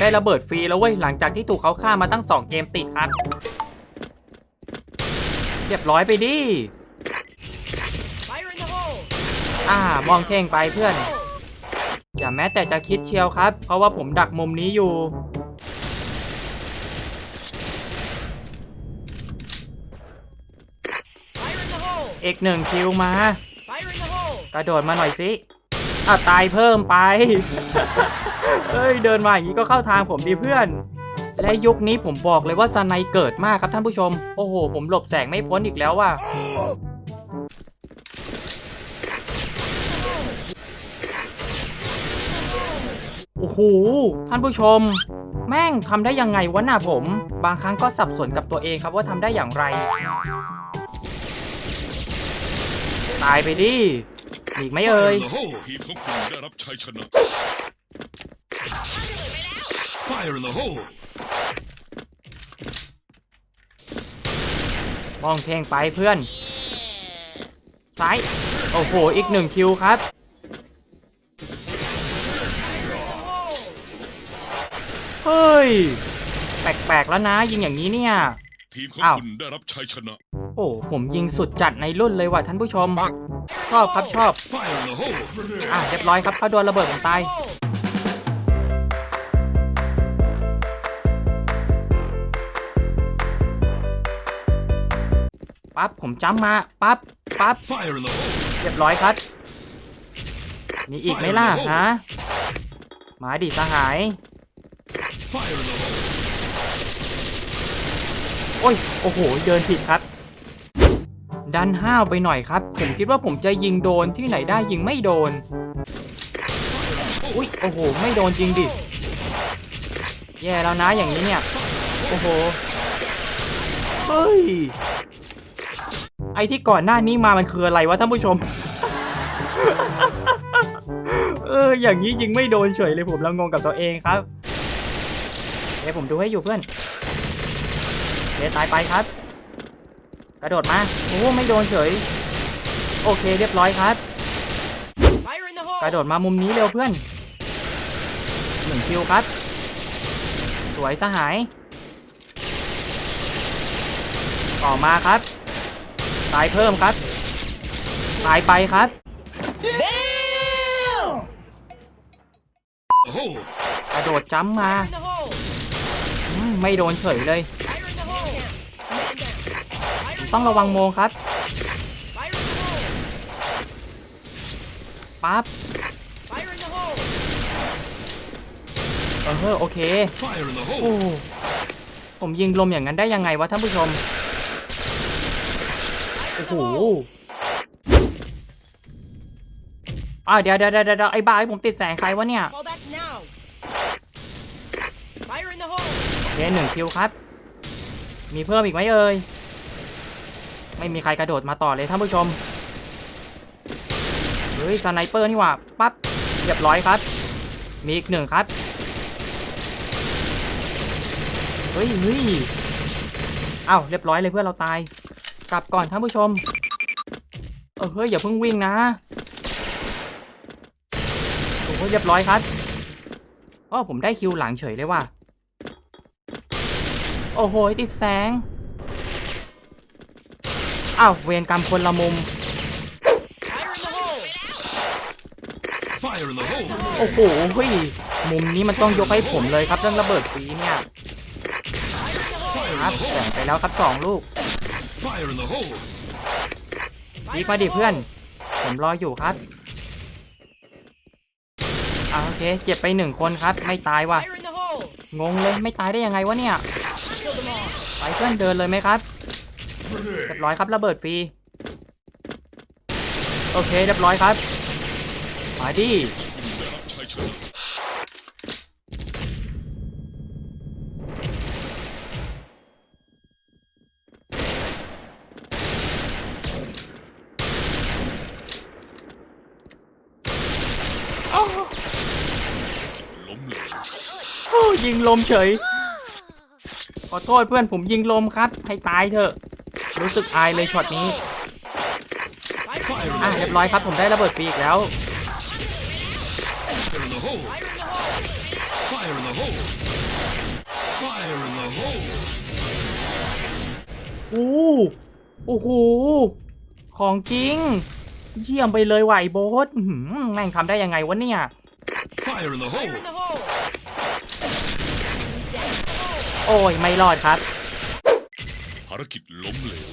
ได้ระเบิดฟรีแล้วเว้ยหลังจากที่ถูกเขาฆ่ามาตั้ง 2 เกมติดครับ เรียบร้อยไปดิอ่ามองเท่งไปเพื่อน อย่าแม้แต่จะคิดเชียวครับ เพราะว่าผมดักมุมนี้อยู่ Fire in the hole. อีกหนึ่งคิวมา กระโดดมาหน่อยสิอะตายเพิ่มไป เอ้ยเดินมาอย่างนี้ก็เข้าทางผมดีเพื่อน และยุคนี้ผมบอกเลยว่าสไนเกิดมากครับท่านผู้ชม โอ้โห ผมหลบแสงไม่พ้นอีกแล้วว่ะโอ้โหท่านผู้ชม แม่งทำได้ยังไงวะน่ะผม บางครั้งก็สับสนกับตัวเองครับว่าทำได้อย่างไร ตายไปดิหนีกไหมเอ่ย โอ้โหทีมของคุณได้รับชัยชนะ Fire in the hole! มองเพลงไปเพื่อน ซ้าย โอ้โห อีกหนึ่งคิวครับ เฮ้ย แปลกๆแล้วนะ ยิงอย่างนี้เนี่ย ทีมของอ้าว คุณได้รับชัยชนะ โอ้ผมยิงสุดจัดในรุ่นเลยว่ะท่านผู้ชม ชอบครับชอบ Fire in the hole! อะเรียบร้อยครับเขาโดนระเบิดผมตาย ปั๊บผมจ้ำมาปั๊บปั๊บ Fire in the hole! เรียบร้อยครับ มีอีกไหมล่ะฮะมาดิสหาย Fire in the hole! โอ้ยโอ้โห เดินผิดครับ ดันห้าวไปหน่อยครับ ผมคิดว่าผมจะยิงโดนที่ไหนได้ยิงไม่โดนอุ้ยโอ้โห ไม่โดนจริงดิ แย่แล้วนะอย่างนี้เนี่ย โอ้โห เฮ้ย ไอ้ที่ก่อนหน้านี้มามันคืออะไรวะท่านผู้ชม เออ อย่างนี้ยิงไม่โดนเฉยเลยผมแล้วงงกับตัวเองครับเดี๋ยวผมดูให้อยู่เพื่อนเดี๋ยวตายไปครับ กระโดดมาโอ้ไม่โดนเฉย โอเคเรียบร้อยครับ กระโดดมามุมนี้เร็วเพื่อนหนึ่งคิวครับ สวยสหาย ต่อมาครับ ตายเพิ่มครับ ตายไปครับ The hole! กระโดดจ้ำมา Fire in the hole. อืมไม่โดนเฉยเลย Fire in the hole. Man down. Fire in ต้องระวังโมงครับ Fire in the hole. ปั๊บ Fire in the hole. เออโอเค Fire in the โอ้ hole! ผมยิงลมอย่างนั้นได้ยังไงวะท่านผู้ชม โอ้โหอ้าวเดี๋ยวเดี๋ยวเดี๋ยวเดี๋ยวไอ้บ้าไอ้ผมติดแสงใครวะเนี่ย Fall back now. Fire in the hole. เดนหนึ่งคิวครับ มีเพิ่มอีกไหมเอ่ย ไม่มีใครกระโดดมาต่อเลยท่านผู้ชม เฮ้ยสไนเปอร์นี่หว่า ปั๊บเรียบร้อยครับ มีอีกหนึ่งครับ เฮ้ยเฮ้ยเอ้าเรียบร้อยเลยเพื่อนเราตาย กลับก่อนท่านผู้ชม เออเฮ้ยอย่าเพิ่งวิ่งนะโอ้โหเรียบร้อยครับอ๋อผมได้คิวหลังเฉยเลยว่ะ โอ้โหติดแสง อ้าวเวรกรรมคนละมุม Fire in the hole. โอ้โหเฮ้ยมุมนี้มันต้องยกให้ผมเลยครับเรื่องระเบิดฟรีเนี่ย Fire in the ครับแบ่งไปแล้วครับสองลูก Fire in the hole! ดีมาดิเพื่อน ผมรออยู่ครับอ่าโอเค เจ็บไปหนึ่งคนครับ ไม่ตายว่ะ Fire in the hole. งงเลย ไม่ตายได้ยังไงวะเนี่ย Kill them all. ไปเพื่อนเดินเลยไหมครับ เรียบร้อยครับระเบิดฟรี โอเค เรียบร้อยครับมาดิคุณได้รับชั ยชนะล้มเหลวโอ้ยิงลมเฉย ขอโทษเพื่อนผมยิงลมครับ ให้ตายเถอะ รู้สึกอายเลยช็อตนี้ Fire in the อะ hole. เรียบร้อยครับผมได้ระเบิดฟรีอีกแล้ว โอเค Fire in the hole! Fire in the hole! Fire in the hole! Fire in the hole! โอ้โอ้โห ของจริง เยี่ยมไปเลยว่ะไอ้โบสอื้อหือแม่งทำได้ยังไงวะเนี่ย Fire in the Fire hole! in the hole! โอ้ย ไม่รอดครับ ภารกิจล้มเหลว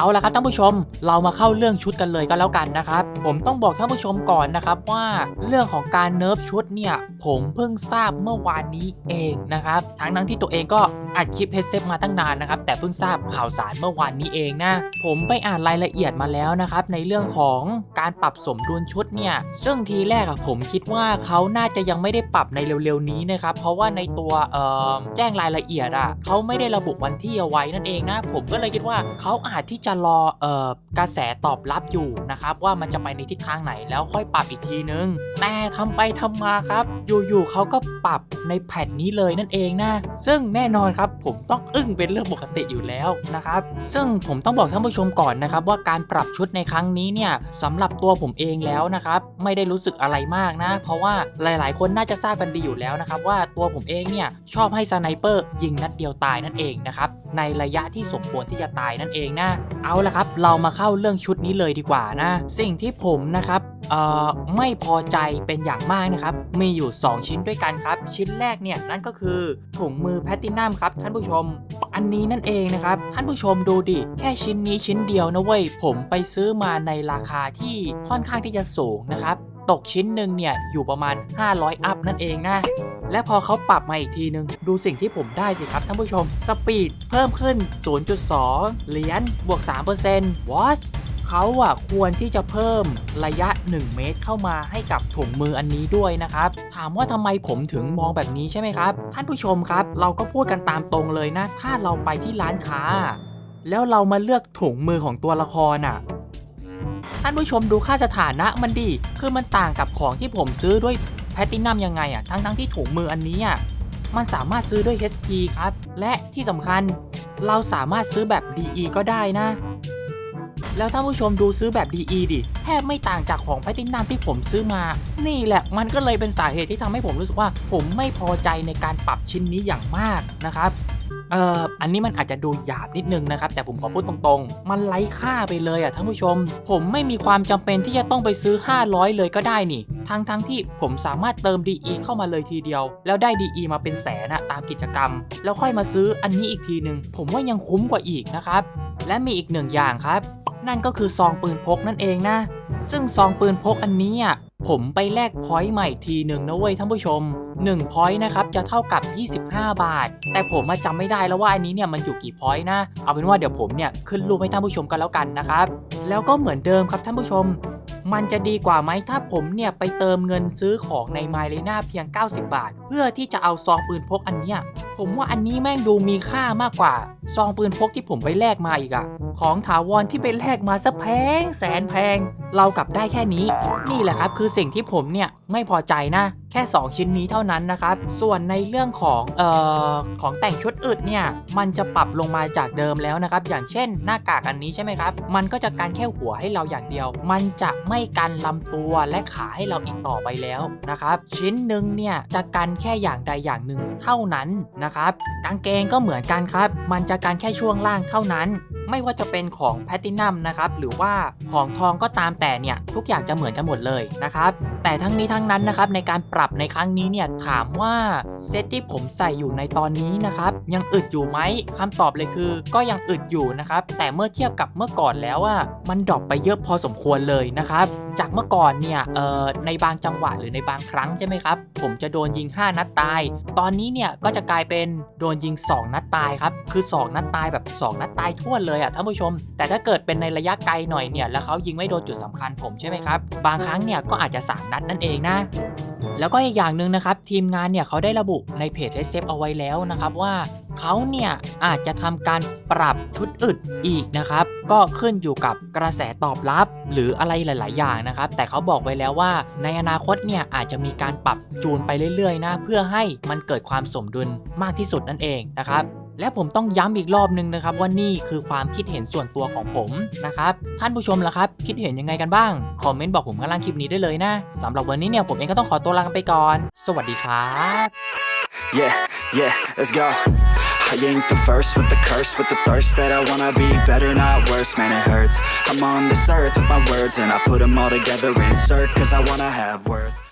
เอาละครับท่านผู้ชม เรามาเข้าเรื่องชุดกันเลยก็แล้วกันนะครับ ผมต้องบอกท่านผู้ชมก่อนนะครับว่าเรื่องของการเนิร์ฟชุดเนี่ย ผมเพิ่งทราบเมื่อวานนี้เองนะครับทั้งทั้งที่ตัวเองก็อัดคลิปเฮดเซฟมาตั้งนานนะครับ แต่เพิ่งทราบข่าวสารเมื่อวานนี้เองนะ ผมไปอ่านรายละเอียดมาแล้วนะครับ ในเรื่องของการปรับสมดุลชุดเนี่ย ซึ่งทีแรกอะผมคิดว่าเขาน่าจะยังไม่ได้ปรับในเร็วๆนี้นะครับ เพราะว่าในตัวเอ่อแจ้งรายละเอียดอะเขาไม่ได้ระบุวันที่เอาไว้นั่นเองนะ ผมก็เลยคิดว่าเขาอาจที่จะจะรอเอ่อกระแสตอบรับอยู่นะครับว่ามันจะไปในทิศทางไหนแล้วค่อยปรับอีกทีนึง แต่ทำไปทำมาครับ อยู่ๆเขาก็ปรับในแพทนี้เลยนั่นเองนะ ซึ่งแน่นอนครับผมต้องอึ้งเป็นเรื่องปกติอยู่แล้วนะครับ ซึ่งผมต้องบอกท่านผู้ชมก่อนนะครับ ว่าการปรับชุดในครั้งนี้เนี่ยสำหรับตัวผมเองแล้วนะครับไม่ได้รู้สึกอะไรมากนะ เพราะว่าหลายๆ คนน่าจะทราบกันดีอยู่แล้วนะครับ ว่าตัวผมเองเนี่ยชอบให้สไนเปอร์ยิงนัดเดียวตายนั่นเองนะครับในระยะที่สมควรที่จะตายนั่นเองนะ เอาละครับ เรามาเข้าเรื่องชุดนี้เลยดีกว่านะ สิ่งที่ผมนะครับ ไม่พอใจเป็นอย่างมากนะครับ มีอยู่ 2 ชิ้นด้วยกันครับ ชิ้นแรกเนี่ยนั่นก็คือถุงมือแพตตินัมครับท่านผู้ชม อันนี้นั่นเองนะครับ ท่านผู้ชมดูดิ แค่ชิ้นนี้ชิ้นเดียวนะเว้ย ผมไปซื้อมาในราคาที่ค่อนข้างที่จะสูงนะครับ ตกชิ้นหนึ่งเนี่ยอยู่ประมาณ 500 อัพนั่นเองนะและพอเขาปรับมาอีกทีนึง ดูสิ่งที่ผมได้สิครับท่านผู้ชม สปีดเพิ่มขึ้น 0.2 เหรียญบวก3%วอช เขาอะควรที่จะเพิ่มระยะ 1 เมตรเข้ามาให้กับถุงมืออันนี้ด้วยนะครับ ถามว่าทำไมผมถึงมองแบบนี้ใช่ไหมครับ ท่านผู้ชมครับ เราก็พูดกันตามตรงเลยนะ ถ้าเราไปที่ร้านค้า แล้วเรามาเลือกถุงมือของตัวละครอะท่านผู้ชมดูค่าสถานะมันดี คือมันต่างกับของที่ผมซื้อด้วยแพตตินัมยังไงอะ ทั้งทั้งที่ถุงมืออันนี้อะ มันสามารถซื้อด้วย HP ครับ และที่สำคัญเราสามารถซื้อแบบ DE ก็ได้นะ แล้วท่านผู้ชมดูซื้อแบบ DE ดิแทบไม่ต่างจากของแพลตตินัมที่ผมซื้อมา นี่แหละมันก็เลยเป็นสาเหตุที่ทำให้ผมรู้สึกว่า ผมไม่พอใจในการปรับชิ้นนี้อย่างมากนะครับเอ่ออันนี้มันอาจจะดูหยาบนิดนึงนะครับ แต่ผมขอพูดตรงๆ มันไร้ค่าไปเลยอะท่านผู้ชม ผมไม่มีความจำเป็นที่จะต้องไปซื้อ 500 เลยก็ได้นี่ทั้งทั้งๆที่ผมสามารถเติม DE เข้ามาเลยทีเดียว แล้วได้ DE มาเป็นแสนอะตามกิจกรรม แล้วค่อยมาซื้ออันนี้อีกทีหนึ่งผมว่ายังคุ้มกว่าอีกนะครับ และมีอีกหนึ่งอย่างครับ นั่นก็คือซองปืนพกนั่นเองนะ ซึ่งซองปืนพกอันนี้อะผมไปแลกพอยต์ใหม่ทีหนึ่งนะเว้ยท่านผู้ชม1พอยต์นะครับจะเท่ากับ 25 บาท แต่ผมมาจำไม่ได้แล้วว่าอันนี้เนี่ยมันอยู่กี่พอยต์นะ เอาเป็นว่าเดี๋ยวผมเนี่ยขึ้นรูปให้ท่านผู้ชมกันแล้วกันนะครับ แล้วก็เหมือนเดิมครับท่านผู้ชม มันจะดีกว่าไหมถ้าผมเนี่ยไปเติมเงินซื้อของในไมเลน่าเพียง 90 บาท เพื่อที่จะเอาซองปืนพกอันเนี้ยผมว่าอันนี้แม่งดูมีค่ามากกว่า ซองปืนพกที่ผมไปแลกมาอีกอะของถาวรที่ไปแลกมาซะแพงแสนแพง เรากลับได้แค่นี้ นี่แหละครับคือสิ่งที่ผมเนี่ยไม่พอใจนะ แค่ 2 ชิ้นนี้เท่านั้นนะครับ ส่วนในเรื่องของเอ่อของแต่งชุดอึดเนี่ยมันจะปรับลงมาจากเดิมแล้วนะครับ อย่างเช่นหน้ากากอันนี้ใช่ไหมครับ มันก็จะกันแค่หัวให้เราอย่างเดียว มันจะไม่กันลำตัวและขาให้เราอีกต่อไปแล้วนะครับ ชิ้นหนึ่งเนี่ยจะกันแค่อย่างใดอย่างหนึ่งเท่านั้นนะครับกางเกงก็เหมือนกันครับ มันจะกันแค่ช่วงล่างเท่านั้น ไม่ว่าจะเป็นของแพลตินัมนะครับหรือว่าของทองก็ตามแต่เนี่ยทุกอย่างจะเหมือนกันหมดเลยนะครับแต่ทั้งนี้ทั้งนั้นนะครับในการปรับในครั้งนี้เนี่ยถามว่าเซตที่ผมใส่อยู่ในตอนนี้นะครับยังอึดอยู่ไหมคำตอบเลยคือ ก็ยังอึดอยู่นะครับแต่เมื่อเทียบกับเมื่อก่อนแล้วอะมันดรอปไปเยอะพอสมควรเลยนะครับจากเมื่อก่อนเนี่ยเอ่อในบางจังหวะหรือในบางครั้งใช่ไหมครับผมจะโดนยิง 5 นัดตาย ตอนนี้เนี่ยก็จะกลายเป็นโดนยิง 2 นัดตายครับคือ 2 นัดตายแบบ 2 นัดตายทั่วเลยอะ่ะท่านผู้ชม แต่ถ้าเกิดเป็นในระยะไกลหน่อยเนี่ยแล้วเขายิงไม่โดนจุดสำคัญผมใช่ไหมครับ บางครั้งเนี่ยก็อาจจะ3นัดนั่นเองนะแล้วก็อีกอย่างหนึ่งนะครับ ทีมงานเนี่ยเขาได้ระบุในเพจเลเซฟเอาไว้แล้วนะครับว่าเขาเนี่ยอาจจะทำการปรับชุดอึดอีกนะครับ ก็ขึ้นอยู่กับกระแสตอบรับ หรืออะไรหลาย ๆ อย่างนะครับ แต่เขาบอกไว้แล้วว่าในอนาคตเนี่ยอาจจะมีการปรับจูนไปเรื่อย ๆ นะ เพื่อให้มันเกิดความสมดุลมากที่สุดนั่นเองนะครับ และผมต้องย้ำอีกรอบนึงนะครับว่านี่คือความคิดเห็นส่วนตัวของผมนะครับท่านผู้ชมล่ะครับ คิดเห็นยังไงกันบ้าง คอมเมนต์บอกผมข้างล่างคลิปนี้ได้เลยนะสำหรับวันนี้เนี่ยผมเองก็ต้องขอตัวลาไปก่อน สวัสดีครับ Yeah, yeah, let's go. I ain't the first with the curse, with the thirst that I wanna be better, not worse, man, it hurts. I'm on this earth with my words, and I put them all together, insert, cause I wanna have worth.